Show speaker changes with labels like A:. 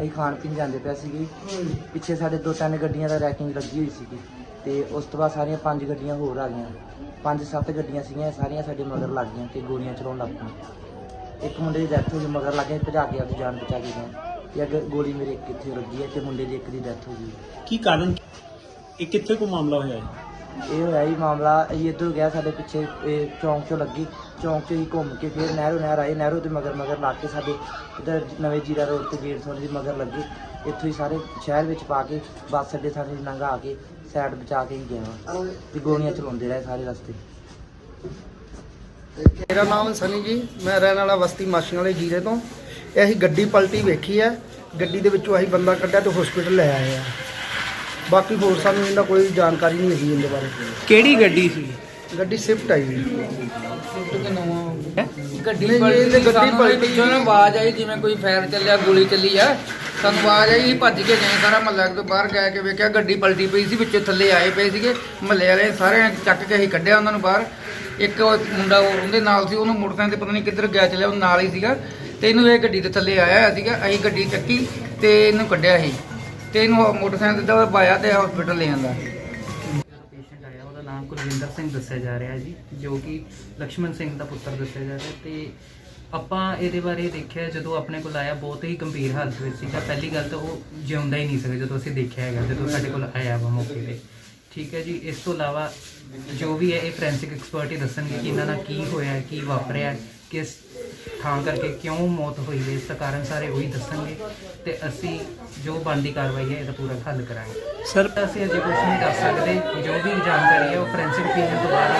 A: ਅਸੀਂ ਖਾਣ ਪੀਣ ਜਾਂਦੇ ਪਏ ਸੀਗੇ। ਪਿੱਛੇ ਸਾਡੇ ਦੋ ਤਿੰਨ ਗੱਡੀਆਂ ਦਾ ਰੈਕਿੰਗ ਲੱਗੀ ਹੋਈ ਸੀਗੀ। ਤੇ ਉਸ ਤੋਂ ਬਾਅਦ ਸਾਰੀਆਂ ਪੰਜ ਗੱਡੀਆਂ ਹੋਰ ਆ ਗਈਆਂ। ਪੰਜ ਸੱਤ ਗੱਡੀਆਂ ਸੀਗੀਆਂ ਸਾਰੀਆਂ ਸਾਡੇ ਮਗਰ ਲੱਗ ਗਈਆਂ ਤੇ ਗੋਲੀਆਂ ਚਲਾਉਣ ਲੱਗ ਪਈਆਂ। ਇੱਕ ਮੁੰਡੇ ਦੀ ਡੈਥ ਹੋ ਗਈ ਮਗਰ ਲੱਗ ਗਏ ਭਜਾ ਕੇ ਆਪਣੀ ਜਾਨ ਬਚਾ ਕੇ ਗਏ। ਤੇ ਅੱਗੇ ਗੋਲੀ ਮੇਰੇ ਇੱਕ ਕਿੱਥੇ ਲੱਗੀ ਹੈ ਤੇ ਮੁੰਡੇ ਦੀ ਇੱਕ ਦੀ ਡੈਥ ਹੋ ਗਈ।
B: ਕੀ ਕਾਰਨ ਇਹ ਕਿੱਥੇ ਕੋ ਮਾਮਲਾ ਹੋਇਆ ਹੈ?
A: ਇਹ ਹੋਇਆ ਜੀ ਮਾਮਲਾ, ਅਸੀਂ ਇੱਧਰੋਂ ਗਿਆ ਸਾਡੇ ਪਿੱਛੇ, ਇਹ ਚੌਂਕ ਚੋਂ ਲੱਗੀ। ਚੌਂਕ ਚੋਂ ਹੀ ਘੁੰਮ ਕੇ ਫਿਰ ਨਹਿਰੋ, ਨਹਿਰ ਆਏ। ਨਹਿਰੋ ਦੇ ਮਗਰ ਮਗਰ ਲਾ ਕੇ ਸਾਡੇ ਇੱਧਰ ਨਵੇਂ ਜੀਰਾ ਰੋਡ ਤੇ ਗੇਟ ਥੋੜੀ ਦੀ ਮਗਰ ਲੱਗੀ। ਇੱਥੋਂ ਹੀ ਸਾਰੇ ਸ਼ਹਿਰ ਵਿੱਚ ਪਾ ਕੇ ਬੱਸ ਅੱਡੇ ਸਾਡੇ ਲੰਘਾ ਕੇ ਸਾਈਡ ਬਚਾ ਕੇ ਹੀ ਗਏ ਵਾ ਤੇ ਗੋਲੀਆਂ ਚਲਾਉਂਦੇ ਰਹੇ ਸਾਰੇ ਰਸਤੇ।
C: ਮੇਰਾ ਨਾਮ ਸਨੀ ਜੀ, ਮੈਂ ਰਹਿਣ ਵਾਲਾ ਵਸਤੀ ਮਾਸ਼ੀਆਂ ਵਾਲੇ ਜੀਰੇ ਤੋਂ। ਇਹ ਅਸੀਂ ਗੱਡੀ ਪਲਟੀ ਵੇਖੀ ਹੈ। ਗੱਡੀ ਦੇ ਵਿੱਚੋਂ ਅਸੀਂ ਬੰਦਾ ਕੱਢਿਆ ਤੇ ਹਸਪੀਟਲ ਲੈ ਆਏ ਆ। ਬਾਕੀ ਹੋਰ ਸਾਨੂੰ ਇਹਦਾ ਕੋਈ ਜਾਣਕਾਰੀ ਨਹੀਂ ਹੈਗੀ ਇਹਦੇ ਬਾਰੇ।
D: ਕਿਹੜੀ ਗੱਡੀ ਸੀ?
C: ਗੱਡੀ ਸਿਫਟ ਆਈ ਜੀ।
E: ਗੱਡੀ
C: ਨਹੀਂ,
E: ਪਲਟੀ
C: ਗੱਡੀ
E: ਸਾਨੂੰ
C: ਪਲਟੀ
E: ਪਿੱਛੋਂ ਨਾ ਆਵਾਜ਼ ਆਈ ਜਿਵੇਂ ਕੋਈ ਫਾਇਰ ਚੱਲਿਆ ਗੋਲੀ ਚੱਲੀ ਆ। ਸਾਨੂੰ ਆਵਾਜ਼ ਆਈ ਅਸੀਂ ਭੱਜ ਕੇ ਗਏ ਸਾਰਾ ਮਹੱਲਾ ਤੋਂ ਬਾਹਰ ਗਿਆ ਕੇ ਵੇਖਿਆ ਗੱਡੀ ਪਲਟੀ ਪਈ ਸੀ ਵਿੱਚੋਂ ਥੱਲੇ ਆਏ ਪਏ ਸੀਗੇ। ਮਹੱਲੇ ਵਾਲੇ ਸਾਰੇ ਚੱਕ ਕੇ ਅਸੀਂ ਕੱਢਿਆ ਉਹਨਾਂ ਨੂੰ ਬਾਹਰ। ਇੱਕ ਉਹ ਮੁੰਡਾ ਹੋਰ ਉਹਦੇ ਨਾਲ ਸੀ ਉਹਨੂੰ ਮੋਟਰਸਾਈਕਲ ਤੇ ਪਤਾ ਨਹੀਂ ਕਿੱਧਰ ਗਿਆ ਚੱਲਿਆ ਉਹ ਨਾਲ ਹੀ ਸੀਗਾ। ਤੇ ਇਹਨੂੰ ਇਹ ਗੱਡੀ ਦੇ ਥੱਲੇ ਆਇਆ ਹੋਇਆ ਸੀਗਾ ਅਸੀਂ ਗੱਡੀ ਚੱਕੀ ਤੇ ਇਹਨੂੰ ਕੱਢਿਆ ਸੀ। ਤੇ ਇਹਨੂੰ ਮੋਟਰਸਾਈਕਲ 'ਤੇ ਪਾਇਆ ਤੇ ਹਸਪੀਟਲ ਲੈ ਜਾਂਦਾ
D: ਪੇਸ਼ੈਂਟ ਆਇਆ, ਉਹਦਾ ਨਾਮ ਕੁਲਵਿੰਦਰ ਸਿੰਘ ਦੱਸਿਆ ਜਾ ਰਿਹਾ ਜੀ, ਜੋ ਕਿ ਲక్ష్మణ ਸਿੰਘ ਦਾ ਪੁੱਤਰ ਦੱਸਿਆ ਜਾ ਰਿਹਾ ਤੇ ਆਪਾਂ ਇਹਦੇ ਬਾਰੇ ਦੇਖਿਆ, ਜਦੋਂ ਆਪਣੇ ਕੋਲ ਆਇਆ, ਬਹੁਤ ਹੀ ਗੰਭੀਰ ਹਾਲਤ ਵਿੱਚ ਸੀ ਤਾਂ ਪਹਿਲੀ ਗੱਲ ਤਾਂ ਉਹ ਜਿਉਂਦਾ ਹੀ ਨਹੀਂ ਸੀਗਾ, ਜਦੋਂ ਅਸੀਂ ਦੇਖਿਆ ਹੈਗਾ, ਜਦੋਂ ਸਾਡੇ ਕੋਲ ਆਇਆ ਵਾ ਮੌਕੇ ਤੇ। ਠੀਕ ਹੈ ਜੀ, ਇਸ ਤੋਂ ਇਲਾਵਾ ਜੋ ਵੀ ਹੈ, ਇਹ ਫਰੈਂਸਿਕ ਐਕਸਪਰਟ ਹੀ ਦੱਸਣਗੇ ਕਿ ਇਹਨਾਂ ਨਾਲ ਕੀ ਹੋਇਆ, ਕੀ ਵਾਪਰਿਆ, ਕਿਸ ਥਾਂ ਕਰਕੇ ਕਿਉਂ ਮੌਤ ਹੋਈ ਹੈ? ਇਸ ਦਾ ਕਾਰਨ ਸਾਰੇ ਉਹੀ ਦੱਸਣਗੇ ਤੇ ਅਸੀਂ ਜੋ ਬਣਦੀ ਕਾਰਵਾਈ ਹੈ ਇਹਦਾ ਪੂਰਾ ਹੱਲ ਕਰਾਂਗੇ।
B: ਸਰ
D: ਅਸੀਂ ਅਜੇ ਕੁਝ ਨਹੀਂ ਦੱਸ ਸਕਦੇ। ਜੋ ਵੀ ਜਾਣਕਾਰੀ ਹੈ ਉਹ ਫੋਰੈਂਸਿਕ opinion ਤੋਂ ਬਾਅਦ